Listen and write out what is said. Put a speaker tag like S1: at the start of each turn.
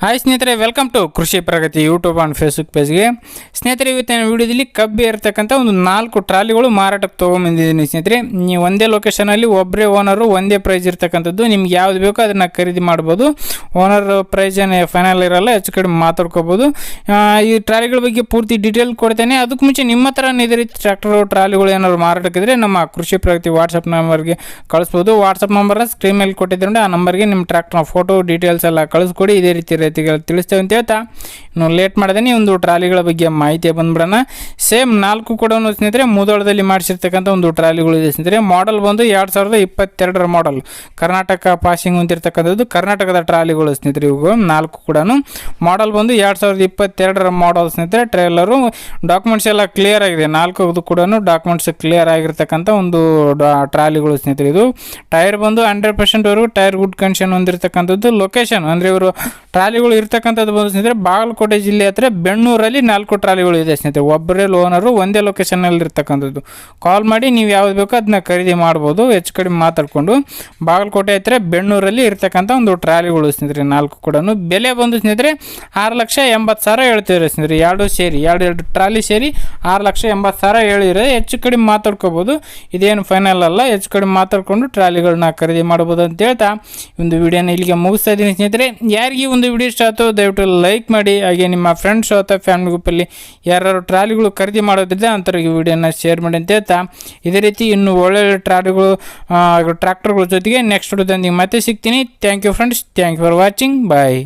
S1: Hi ಸ್ನೇಹಿತರೆ welcome to Krishi Pragati YouTube and Facebook ಪೇಜ್ಗೆ ಸ್ನೇಹಿತರೆ, ಇವತ್ತಿನ ವಿಡಿಯೋದಲ್ಲಿ ಕಬ್ಬಿ ಇರ್ತಕ್ಕಂಥ ಒಂದು ನಾಲ್ಕು ಟ್ರಾಲಿಗಳು ಮಾರಾಟಕ್ಕೆ ತೊಗೊಂಬಂದಿದ್ದೀನಿ ಸ್ನೇಹಿತರೆ. ನೀವು ಒಂದೇ ಲೊಕೇಶನಲ್ಲಿ ಒಬ್ಬರೇ ಓನರು ಒಂದೇ ಪ್ರೈಸ್ ಇರ್ತಕ್ಕಂಥದ್ದು. ನಿಮ್ಗೆ ಯಾವ್ದು ಬೇಕೋ ಅದನ್ನು ಖರೀದಿ ಮಾಡ್ಬೋದು. ಓನರ್ ಪ್ರೈಸ್ ಏನು ಫೈನಲ್ ಇರೋಲ್ಲ, ಹೆಚ್ಚು ಕಡಿಮೆ ಮಾತಾಡ್ಕೋಬೋದು. ಈ ಟ್ರಾಲಿಗಳ ಬಗ್ಗೆ ಪೂರ್ತಿ ಡೀಟೇಲ್ ಕೊಡ್ತೇನೆ. ಅದಕ್ಕೆ ಮುಂಚೆ ನಿಮ್ಮ ಹತ್ರ ಇದೇ ರೀತಿ ಟ್ರ್ಯಾಕ್ಟರ್ ಟ್ರಾಲಿಗಳು ಏನಾದ್ರು ಮಾರಾಟಕ್ಕಿದ್ರೆ ನಮ್ಮ ಕೃಷಿ ಪ್ರಗತಿ ವಾಟ್ಸಪ್ ನಂಬರ್ಗೆ ಕಳಿಸ್ಬೋದು. ವಾಟ್ಸಪ್ ನಂಬರ್ನ ಸ್ಕ್ರೀನ್ ಮೇಲೆ ಕೊಟ್ಟಿದ್ದೆ ನೋಡಿ ಆ ನಂಬರ್ಗೆ ನಿಮ್ಮ ಟ್ರ್ಯಾಕ್ಟರ್ನ ಫೋಟೋ ಡೀಟೇಲ್ಸ್ ಎಲ್ಲ ಕಳಿಸ್ಕೊಡಿ. ಇದೇ ರೀತಿ ರೈತಗಳು ತಿಳಿಸ್ತೇವೆ ಅಂತ ಹೇಳ್ತಾ. ಇನ್ನು ಲೇಟ್ ಮಾಡ್ದೇನೆ ಒಂದು ಟ್ರಾಲಿಗಳ ಬಗ್ಗೆ ಮಾಹಿತಿ ಬಂದ್ಬಿಡೋಣ. ಸೇಮ್ ನಾಲ್ಕು ಕೂಡ ಸ್ನೇಹಿತರೆ, ಮುದೋಳದಲ್ಲಿ ಮಾಡಿಸಿರ್ತಕ್ಕಂಥ ಒಂದು ಟ್ರಾಲಿಗಳು ಇದೆ ಸ್ನೇಹಿತರೆ. ಮಾಡಲ್ ಬಂದು ಎರಡು ಸಾವಿರದ ಇಪ್ಪತ್ತೆರಡರ ಮಾಡಲ್ ಕರ್ನಾಟಕ ಪಾಸಿಂಗ್ ಹೊಂದಿರತಕ್ಕಂಥದ್ದು ಕರ್ನಾಟಕದ ಟ್ರಾಲಿಗಳು ಸ್ನೇಹಿತರೆ ಇವು, ನಾಲ್ಕು ಕೂಡ ಮಾಡಲ್ ಬಂದು ಎರಡು ಸಾವಿರದ ಇಪ್ಪತ್ತೆರಡರ ಮಾಡಲ್ ಸ್ನೇಹಿತರೆ. ಟ್ರೇಲರು ಡಾಕ್ಯುಮೆಂಟ್ಸ್ ಎಲ್ಲ ಕ್ಲಿಯರ್ ಆಗಿದೆ. ನಾಲ್ಕು ಕೂಡ ಡಾಕ್ಯುಮೆಂಟ್ಸ್ ಕ್ಲಿಯರ್ ಆಗಿರ್ತಕ್ಕಂಥ ಒಂದು ಟ್ರಾಲಿಗಳು ಸ್ನೇಹಿತರೆ ಇದು. ಟೈರ್ ಬಂದು ಹಂಡ್ರೆಡ್ ಪರ್ಸೆಂಟ್ವರೆಗೂ ಟೈರ್ ಗುಡ್ ಕಂಡೀಷನ್ ಹೊಂದಿರತಕ್ಕಂಥದ್ದು. ಲೊಕೇಶನ್ ಅಂದರೆ ಇವರು ಟ್ರಾಲಿಗಳು ಇರ್ತಕ್ಕಂಥದ್ದು ಬಂದು ಸ್ನೇಹಿತರೆ, ಬಾಗಲಕೋಟೆ ಜಿಲ್ಲೆ ಹತ್ರ ಬೆಣ್ಣೂರಲ್ಲಿ ನಾಲ್ಕು ಟ್ರಾಲಿಗಳು ಇದೆ ಸ್ನೇಹಿತರೆ. ಒಬ್ಬರೇ ಲೋನರು ಒಂದೇ ಲೊಕೇಶನಲ್ಲಿ ಇರ್ತಕ್ಕಂಥದ್ದು. ಕಾಲ್ ಮಾಡಿ ನೀವು ಯಾವ್ದು ಬೇಕೋ ಅದನ್ನ ಖರೀದಿ ಮಾಡ್ಬೋದು. ಹೆಚ್ಚು ಕಡಿಮೆ ಮಾತಾಡಿಕೊಂಡು ಬಾಗಲಕೋಟೆ ಹತ್ರ ಬೆಣ್ಣೂರಲ್ಲಿ ಇರ್ತಕ್ಕಂಥ ಒಂದು ಟ್ರಾಲಿಗಳು ಸ್ನೇಹಿತರೆ, ನಾಲ್ಕು ಕೂಡ ಬೆಲೆ ಬಂದು ಸ್ನೇಹಿತರೆ, ಆರು ಲಕ್ಷ ಎಂಬತ್ತು ಸಾವಿರ ಹೇಳ್ತೀವಿ ಸ್ನೇಹಿತರೆ. ಎರಡು ಸೇರಿ, ಎರಡು ಎರಡು ಟ್ರಾಲಿ ಸೇರಿ ಆರು ಲಕ್ಷ ಎಂಬತ್ತು ಸಾವಿರ ಹೇಳಿದ್ರೆ ಹೆಚ್ಚು ಕಡಿಮೆ ಮಾತಾಡ್ಕೋಬೋದು. ಇದೇನು ಫೈನಲ್ ಅಲ್ಲ. ಹೆಚ್ಚು ಕಡಿಮೆ ಮಾತಾಡಿಕೊಂಡು ಟ್ರಾಲಿಗಳನ್ನ ಖರೀದಿ ಮಾಡ್ಬೋದು ಅಂತ ಹೇಳ್ತಾ ಒಂದು ವಿಡಿಯೋನ ಇಲ್ಲಿಗೆ ಮುಗಿಸ್ತಾ ಇದ್ದೀನಿ ಸ್ನೇಹಿತರೆ. ಯಾರಿಗೆ ಒಂದು ವಿಡಿಯೋ ಇಷ್ಟ ಆಯಿತು, ದಯವಿಟ್ಟು ಲೈಕ್ ಮಾಡಿ. ಹಾಗೆ ನಿಮ್ಮ ಫ್ರೆಂಡ್ಸ್ ಅಥವಾ ಫ್ಯಾಮಿಲಿ ಗ್ರೂಪಲ್ಲಿ ಯಾರು ಟ್ರಾಲಿಗಳು ಖರೀದಿ ಮಾಡೋದಿದ್ರೆ ಅಂಥವ್ರಿಗೆ ವಿಡಿಯೋನ ಶೇರ್ ಮಾಡಿ ಅಂತ ಹೇಳ್ತಾ. ಇದೇ ರೀತಿ ಇನ್ನು ಒಳ್ಳೊಳ್ಳೆ ಟ್ರಾಲಿಗಳು ಟ್ರ್ಯಾಕ್ಟರ್ಗಳ ಜೊತೆಗೆ ನೆಕ್ಸ್ಟ್ ವಿಡಿಯೋದೊಂದಿಗೆ ಮತ್ತೆ ಸಿಗ್ತೀನಿ. Thank you friends thank you for watching bye